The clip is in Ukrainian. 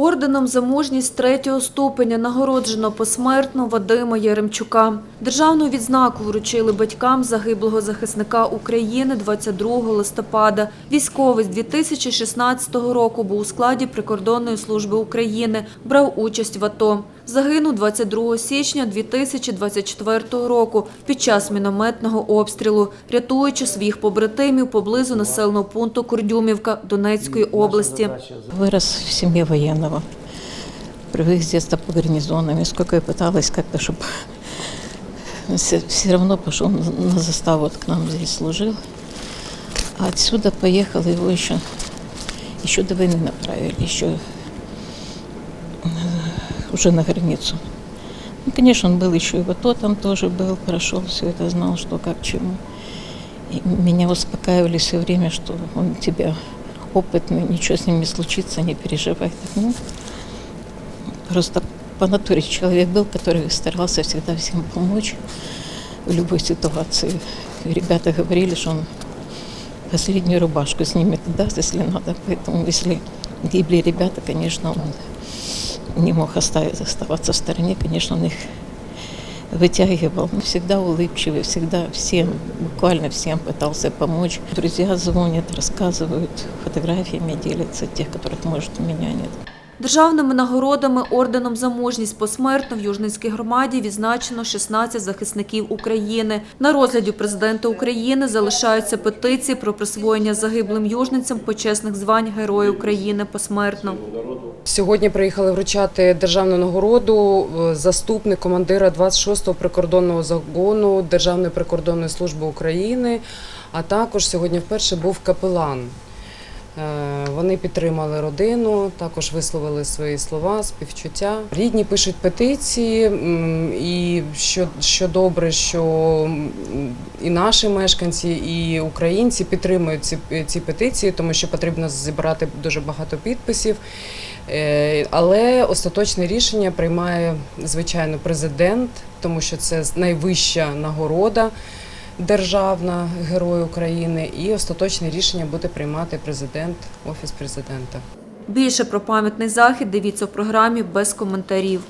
Орденом за мужність третього ступеня нагороджено посмертно Вадима Яремчука. Державну відзнаку вручили батькам загиблого захисника України 22 листопада. Військовий з 2016 року був у складі Прикордонної служби України, брав участь в АТО Загинув 22 січня 2024 року під час мінометного обстрілу, рятуючи своїх побратимів поблизу населеного пункту Курдюмівка Донецької області. Вырос в семье военного. Привык с детства по гарнизонам. И сколько я пыталась как-то, чтобы все, все равно пошел на, на заставу, вот к нам здесь служил. А отсюда поехал его еще, еще до войны направили, еще э, уже на границу. Ну, конечно, он был еще и в АТО там тоже был, прошел все это, знал, что как, чему. И меня успокаивали все время, что он тебя опытный, ничего с ним не случится, не переживай. Ну, просто по натуре человек был, который старался всегда всем помочь в любой ситуации. И ребята говорили, что он последнюю рубашку снимет даст, если надо. Поэтому, если гибли ребята, конечно, он не мог оставить, оставаться в стороне. Конечно, он их вытягивал. Он Всегда улыбчивый, всегда всем, буквально всем пытался помочь. Друзья звонят, рассказывают, фотографиями делятся, тех, которых, может, у меня нет. Державними нагородами орденом за мужність посмертно в Южненській громаді відзначено 16 захисників України. На розгляді президента України залишаються петиції про присвоєння загиблим южницям почесних звань Герою України посмертно. Сьогодні приїхали вручати державну нагороду е, заступник командира 26-го прикордонного загону Державної прикордонної служби України, а також сьогодні вперше був капелан. Е, Вони підтримали родину, також висловили свої слова, співчуття. Рідні пишуть петиції, і що, що добре, що і наші мешканці, і українці підтримують ці, ці петиції, тому що потрібно зібрати дуже багато підписів. Е, Але остаточне рішення приймає звичайно президент, тому що це найвища нагорода державна Герой України. І остаточне рішення буде приймати президент, офіс президента. Більше про пам'ятний захід дивіться в програмі без коментарів.